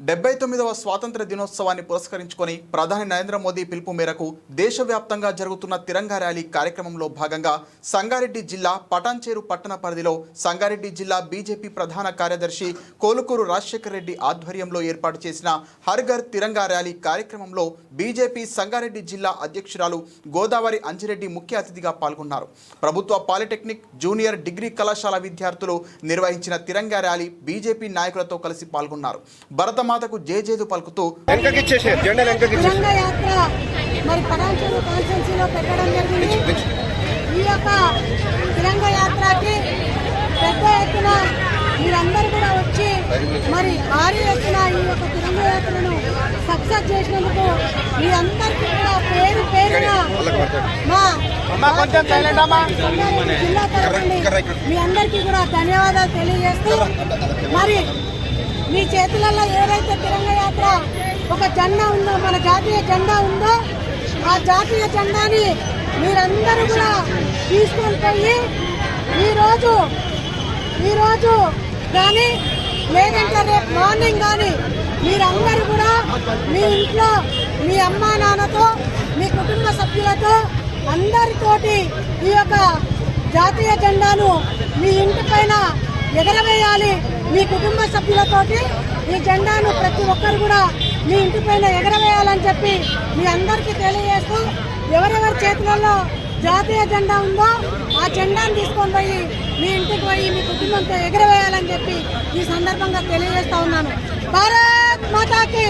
డెబ్బై తొమ్మిదవ స్వాతంత్ర దినోత్సవాన్ని పురస్కరించుకొని ప్రధాని నరేంద్ర మోదీ పిలుపు మేరకు దేశవ్యాప్తంగా జరుగుతున్న తిరంగా ర్యాలీ కార్యక్రమంలో భాగంగా సంగారెడ్డి జిల్లా పటాన్చేరు పట్టణ పరిధిలో సంగారెడ్డి జిల్లా బీజేపీ ప్రధాన కార్యదర్శి కోలుకూరు రాజశేఖర రెడ్డి ఆధ్వర్యంలో ఏర్పాటు చేసిన హర్ఘర్ తిరంగా ర్యాలీ కార్యక్రమంలో బీజేపీ సంగారెడ్డి జిల్లా అధ్యక్షురాలు గోదావరి అంజిరెడ్డి ముఖ్య అతిథిగా పాల్గొన్నారు. ప్రభుత్వ పాలిటెక్నిక్ జూనియర్ డిగ్రీ కళాశాల విద్యార్థులు నిర్వహించిన తిరంగా ర్యాలీ బీజేపీ నాయకులతో కలిసి పాల్గొన్నారు. భరత భరతమాతకు జేజేదు పలుకుతూ మరి పటాన్చెరు కాన్స్టిట్యున్సీలో పెట్టడం జరిగింది. ఈ యొక్క తిరంగా యాత్రకి పెద్ద ఎత్తున మీరందరూ కూడా వచ్చి మరి భారీ ఎత్తున ఈ యొక్క తిరంగా యాత్రను సక్సెస్ చేసినందుకు మీ అందరికీ కూడా పేరు పేరున మా జిల్లా తరఫున మీ అందరికీ కూడా ధన్యవాదాలు తెలియజేస్తూ మరి చేతులలో ఏదైతే తిరంగ యాత్ర ఒక జెండా ఉందో మన జాతీయ జెండా ఉందో ఆ జాతీయ జెండాని మీరందరూ కూడా తీసుకొని పోయి ఈరోజు ఈరోజు కానీ లేదంటే రేపు మార్నింగ్ కానీ మీరందరూ కూడా మీ ఇంట్లో మీ అమ్మా నాన్నతో మీ కుటుంబ సభ్యులతో అందరితోటి ఈ యొక్క జాతీయ జెండాను మీ ఇంటి పైన ఎగరవేయాలి మీ కుటుంబ సభ్యులతోటి. ఈ జెండాను ప్రతి ఒక్కరు కూడా మీ ఇంటి పైన ఎగరవేయాలని చెప్పి మీ అందరికీ తెలియజేస్తూ ఎవరెవరి చేతులలో జాతీయ జెండా ఉందో ఆ జెండాను తీసుకొని పోయి మీ ఇంటికి పోయి మీ కుటుంబంతో ఎగరవేయాలని చెప్పి ఈ సందర్భంగా తెలియజేస్తా ఉన్నాను. భారత్ మాతాకి!